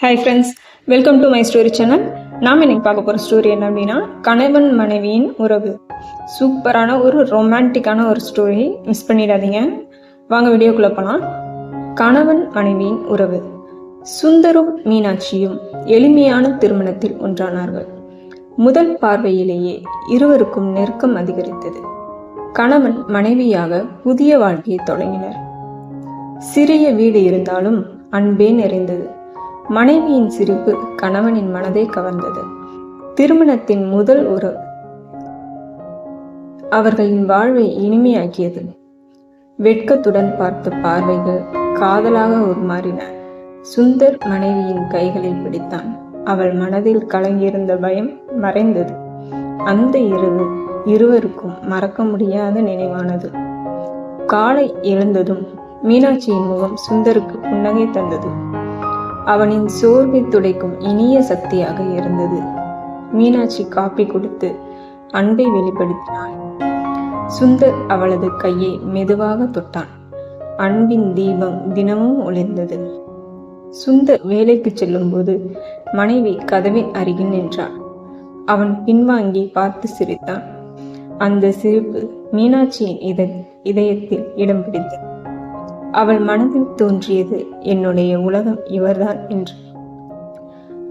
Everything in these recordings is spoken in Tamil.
Hi friends welcome to my story channel நாம் இன்னைக்கு பார்க்க போகிற ஸ்டோரி என்ன அப்படின்னா கணவன் மனைவியின் உறவு. சூப்பரான ஒரு ரொமான்டிக்கான ஒரு ஸ்டோரி மிஸ் பண்ணிடாதீங்க. வாங்க வீடியோக்குள்ளே போகலாம் கணவன் மனைவியின் உறவு. சுந்தரும் மீனாட்சியும் எளிமையான திருமணத்தில் ஒன்றானார்கள். முதல் பார்வையிலேயே இருவருக்கும் நெருக்கம் அதிகரித்தது. கணவன் மனைவியாக புதிய வாழ்க்கையை தொடங்கினர். சிறிய வீடு இருந்தாலும் அன்பே நிறைந்தது. மனைவியின் சிரிப்பு கணவனின் மனதை கவர்ந்தது. திருமணத்தின் முதல் ஒரு அவர்களின் வாழ்வை இனிமையாக்கியது. வெட்கத்துடன் பார்த்த பார்வைகள் காதலாக உருமாறின. சுந்தர் மனைவியின் கைகளை பிடித்தான். அவள் மனதில் கலங்கியிருந்த பயம் மறைந்தது. அந்த இரவு இருவருக்கும் மறக்க முடியாத நினைவானது. காலை எழுந்ததும் மீனாட்சியின் முகம் சுந்தருக்கு புன்னகை தந்தது. அவனின் சோர்வை துடைக்கும் இனிய சக்தியாக இருந்தது. மீனாட்சி காப்பி கொடுத்து அன்பை வெளிப்படுத்தினாள். சுந்தர் அவளது கையை மெதுவாக தொட்டான். அன்பின் தீபம் தினமும் ஒளிர்ந்தது. சுந்தர் வேலைக்கு செல்லும்போது மனைவி கதவின் அருகில் நின்றாள். அவன் பின்வாங்கி பார்த்து சிரித்தான். அந்த சிரிப்பு மீனாட்சியின் இத இதயத்தில் இடம் பிடித்தது. அவள் மனதில் தோன்றியது என்னுடைய உலகம் இவர்தான் என்று.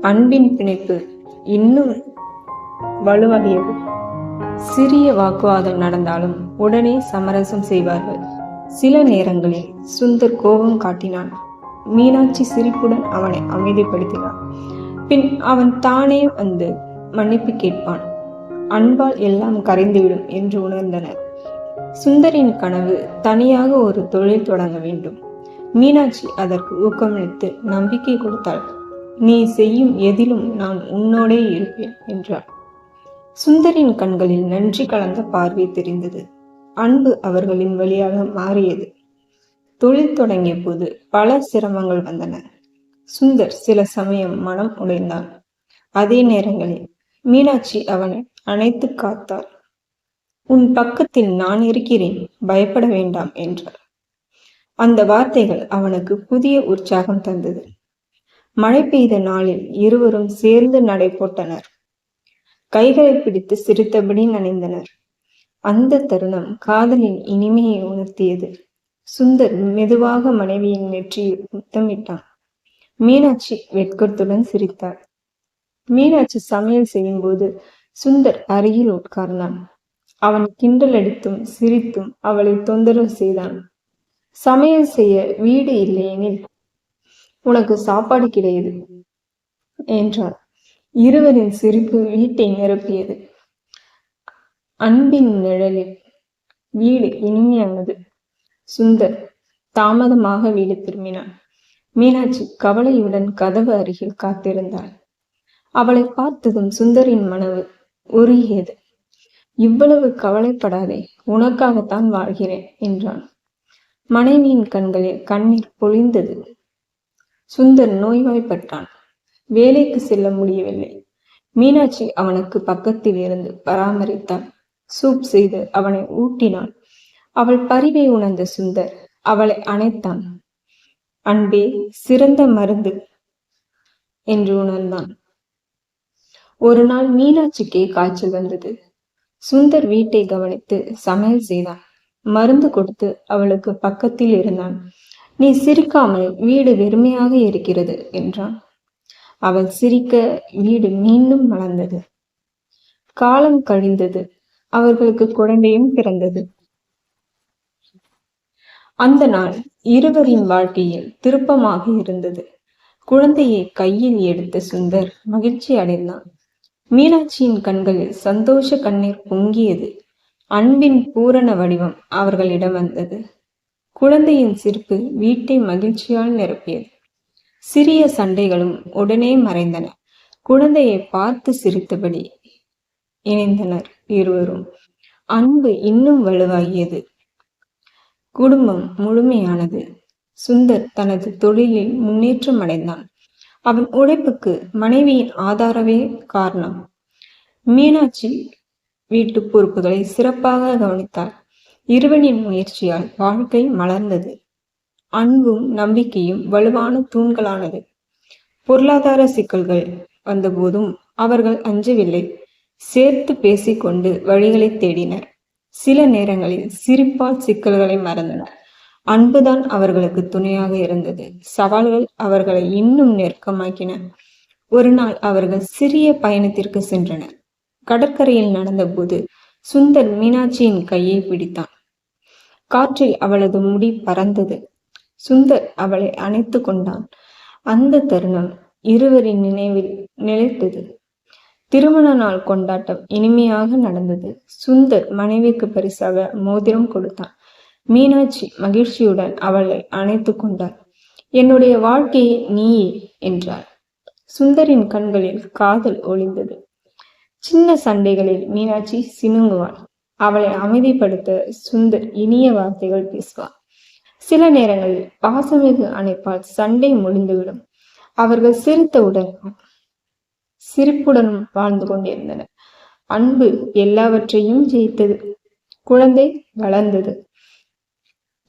அன்பின் பிணைப்பு இன்னும் வலுவாகியது. சிறிய வாக்குவாதம் நடந்தாலும் உடனே சமரசம் செய்வார்கள். சில நேரங்களில் சுந்தர் கோபம் காட்டினான். மீனாட்சி சிரிப்புடன் அவனை அமைதிப்படுத்தினான். பின் அவன் தானே வந்து மன்னிப்பு கேட்பான். அன்பால் எல்லாம் கரைந்துவிடும் என்று உணர்ந்தனர். சுந்தரின் கனவு தனியாக ஒரு தொழில் தொடங்க வேண்டும். மீனாட்சி அதற்கு ஊக்கமளித்து நம்பிக்கை கொடுத்தாள். நீ செய்யும் எதிலும் நான் உன்னோடே இருப்பேன் என்றாள். சுந்தரின் கண்களில் நன்றி கலந்த பார்வை தெரிந்தது. அன்பு அவர்களின் வழியாக மாறியது. தொழில் தொடங்கிய போது பல சிரமங்கள் வந்தன. சுந்தர் சில சமயம் மனம் உடைந்தான். அதே நேரங்களில் மீனாட்சி அவனை அணைத்து காத்தாள். உன் பக்கத்தில் நான் இருக்கிறேன் பயப்பட வேண்டாம் என்றார். அந்த வார்த்தைகள் அவனுக்கு புதிய உற்சாகம் தந்தது. மழை பெய்த நாளில் இருவரும் சேர்ந்து நடை போட்டனர். கைகளை பிடித்து சிரித்தபடி நனைந்தனர். அந்த தருணம் காதலின் இனிமையை உணர்த்தியது. சுந்தர் மெதுவாக மனைவியின் நெற்றியில் முத்தமிட்டான் மீனாட்சி வெட்கத்துடன் சிரித்தார். மீனாட்சி சமையல் செய்யும் போது சுந்தர் அருகில் உட்கார்ந்தான். அவன் கிண்டல் அடித்தும் சிரித்தும் அவளை தொந்தரவு செய்தான். சமையல் செய்ய வீடு இல்லையெனில் உனக்கு சாப்பாடு கிடையாது என்றார் இருவரின் சிரிப்பு வீட்டை நிரப்பியது. அன்பின் நிழலில் வீடு இனிமையானது. சுந்தர் தாமதமாக வீடு திரும்பினான். மீனாட்சி கவலையுடன் கதவு அருகில் காத்திருந்தாள். அவளை பார்த்ததும் சுந்தரின் மனவு உருகியது. இவ்வளவு கவலைப்படாதே உனக்காகத்தான் வாழ்கிறேன் என்றான். மனைவியின் கண்களில் கண்ணீர் பொழிந்தது. சுந்தர் நோய்வாய்ப்பட்டான். வேலைக்கு செல்ல முடியவில்லை. மீனாட்சி அவனுக்கு பக்கத்தில் இருந்து பராமரித்தாள் சூப் செய்து அவனை ஊட்டினாள் அவள் பரிவை உணர்ந்த சுந்தர் அவளை அணைத்தான். அன்பே சிறந்த மருந்து என்று உணர்ந்தான். ஒரு நாள் மீனாட்சிக்கே காய்ச்சல் வந்தது. சுந்தர் வீட்டை கவனித்து சமையல் செய்தான். மருந்து கொடுத்து அவளுக்கு பக்கத்தில் இருந்தான். நீ சிரிக்காமல் வீடு வெறுமையாக இருக்கிறது என்றான். அவள் சிரிக்க வீடு மீண்டும் வளர்ந்தது காலம் கழிந்தது. அவர்களுக்கு குழந்தையும் பிறந்தது. அந்த நாள் இருவரின் வாழ்க்கையில் திருப்பமாக இருந்தது. குழந்தையை கையில் எடுத்த சுந்தர் மகிழ்ச்சி அடைந்தான். மீனாட்சியின் கண்களில் சந்தோஷ கண்ணீர் பொங்கியது. அன்பின் பூரண வடிவம் அவர்களிடம் வந்தது. குழந்தையின் சிரிப்பு வீட்டை மகிழ்ச்சியால் நிரப்பியது. சிறிய சண்டைகளும் உடனே மறைந்தன. குழந்தையை பார்த்து சிரித்தபடி இணைந்தனர் இருவரும். அன்பு இன்னும் வலுவாகியது. குடும்பம் முழுமையானது. சுந்தர் தனது தொழிலில் முன்னேற்றம் அடைந்தான். அவன் உழைப்புக்கு மனைவியின் ஆதாரவே காரணம். மீனாட்சி வீட்டு பொறுப்புகளை சிறப்பாக கவனித்தாள். இருவனின் முயற்சியால் வாழ்க்கை மலர்ந்தது. அன்பும் நம்பிக்கையும் வலுவான தூண்களானது. பொருளாதார சிக்கல்கள் வந்தபோதும் அவர்கள் அஞ்சவில்லை. சேர்த்து பேசிக்கொண்டு வழிகளை தேடினர். சில நேரங்களில் சிரிப்பால் சிக்கல்களை மறந்தனர். அன்புதான் அவர்களுக்கு துணையாக இருந்தது. சவால்கள் அவர்களை இன்னும் நெருக்கமாக்கின. ஒரு நாள் அவர்கள் சிறிய பயணத்திற்கு சென்றனர். கடற்கரையில் நடந்தபோது சுந்தர் மீனாட்சியின் கையை பிடித்தான். காற்றில் அவளது முடி பறந்தது. சுந்தர் அவளை அணைத்து கொண்டான். அந்த தருணம் இருவரின் நினைவில் நிலைத்தது. திருமண நாள் கொண்டாட்டம் இனிமையாக நடந்தது. சுந்தர் மனைவிக்கு பரிசாக மோதிரம் கொடுத்தான். மீனாட்சி மகிழ்ச்சியுடன் அவளை அணைத்து கொண்டாள். என்னுடைய வாழ்க்கையை நீயே என்றாள். சுந்தரின் கண்களில் காதல் ஒளிந்தது. சின்ன சண்டைகளில் மீனாட்சி சினுங்குவாள். அவளை அமைதிப்படுத்த சுந்தர் இனிய வார்த்தைகள் பேசுவார். சில நேரங்களில் பாசமிகு அணைப்பால் சண்டை முடிந்துவிடும். அவர்கள் சிரித்தவுடன் சிரிப்புடனும் வாழ்ந்து கொண்டிருந்தனர். அன்பு எல்லாவற்றையும் ஜெயித்தது. குழந்தை வளர்ந்தது.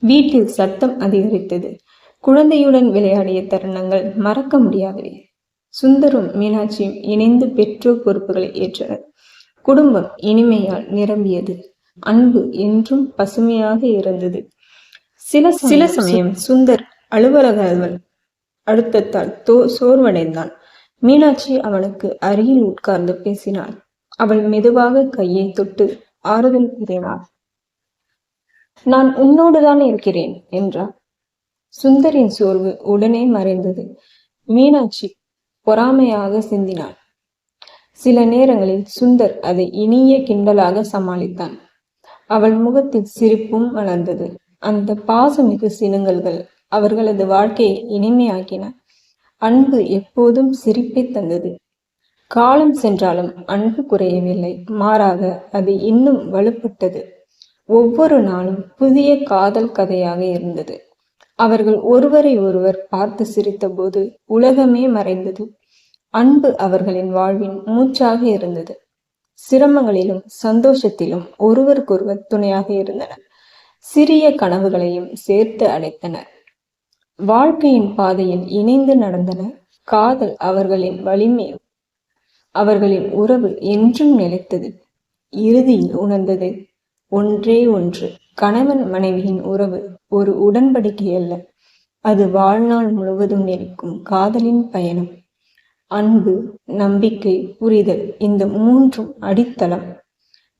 வீட்டில் சத்தம் அதிகரித்தது. குழந்தையுடன் விளையாடிய தருணங்கள் மறக்க முடியாதவை. சுந்தரும் மீனாட்சியும் இணைந்து பெற்றோர் பொறுப்புகளை ஏற்றனர். குடும்பம் இனிமையால் நிரம்பியது. அன்பு என்றும் பசுமையாக இருந்தது. சில சில சமயம் சுந்தர் அலுவலக அழுத்தத்தால் தோ சோர்வடைந்தான். மீனாட்சி அவனுக்கு அருகில் உட்கார்ந்து பேசினாள். அவள் மெதுவாக கையை தொட்டு ஆறுதல் கூறினாள் நான் உன்னோடுதான் இருக்கிறேன் என்றார் சுந்தரின் சோர்வு உடனே மறைந்தது. மீனாட்சி பொறாமையாக சிந்தினாள். சில நேரங்களில் சுந்தர் அதை இனிய கிண்டலாக சமாளித்தான். அவள் முகத்தில் சிரிப்பும் வளர்ந்தது. அந்த பாசமிகு சினுங்கல்கள் அவர்களது வாழ்க்கையை இனிமையாக்கின. அன்பு எப்போதும் சிரிப்பை தந்தது. காலம் சென்றாலும் அன்பு குறையவில்லை. மாறாக அது இன்னும் வலுப்பட்டது. ஒவ்வொரு நாளும் புதிய காதல் கதையாக இருந்தது. அவர்கள் ஒருவரை ஒருவர் பார்த்து சிரித்தபோது உலகமே மறைந்தது. அன்பு அவர்களின் வாழ்வின் மூச்சாக இருந்தது. சிரமங்களிலும் சந்தோஷத்திலும் ஒருவருக்கொருவர் துணையாக இருந்தனர். சிறிய கனவுகளையும் சேர்த்து அடைத்தனர். வாழ்க்கையின் பாதையில் இணைந்து நடந்தனர் காதல் அவர்களின் வலிமை. அவர்களின் உறவு என்றும் நிலைத்தது. இறுதியில் உணர்ந்தது. ஒன்றே ஒன்று. கணவன் மனைவியின் உறவு ஒரு உடன்படிக்கை அல்ல. அது வாழ்நாள் முழுவதும் நிற்கும் காதலின் பயணம். அன்பு நம்பிக்கை புரிதல் இந்த மூன்றும் அடித்தளம்.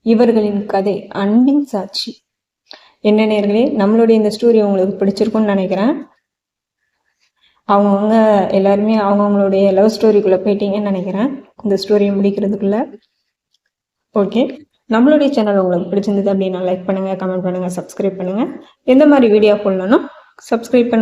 இவர்களின் கதை அன்பின் சாட்சி. என்ன நேர்களே நம்மளுடைய இந்த ஸ்டோரி உங்களுக்கு பிடிச்சிருக்கும்னு நினைக்கிறேன். அவங்கவுங்க எல்லாருமே அவங்கவுங்களுடைய லவ் ஸ்டோரிக்குள்ளே போயிட்டீங்கன்னு நினைக்கிறேன். இந்த ஸ்டோரியை முடிக்கிறதுக்குள்ள. ஓகே நம்மளுடைய சேனல் உங்களுக்கு பிடிச்சிருந்தது அப்படின்னா லைக் பண்ணுங்கள் கமெண்ட் பண்ணுங்கள் சப்ஸ்கிரைப் பண்ணுங்கள் எந்த மாதிரி வீடியோ போடலாம்னா சப்ஸ்கிரைப் பண்ணுங்கள்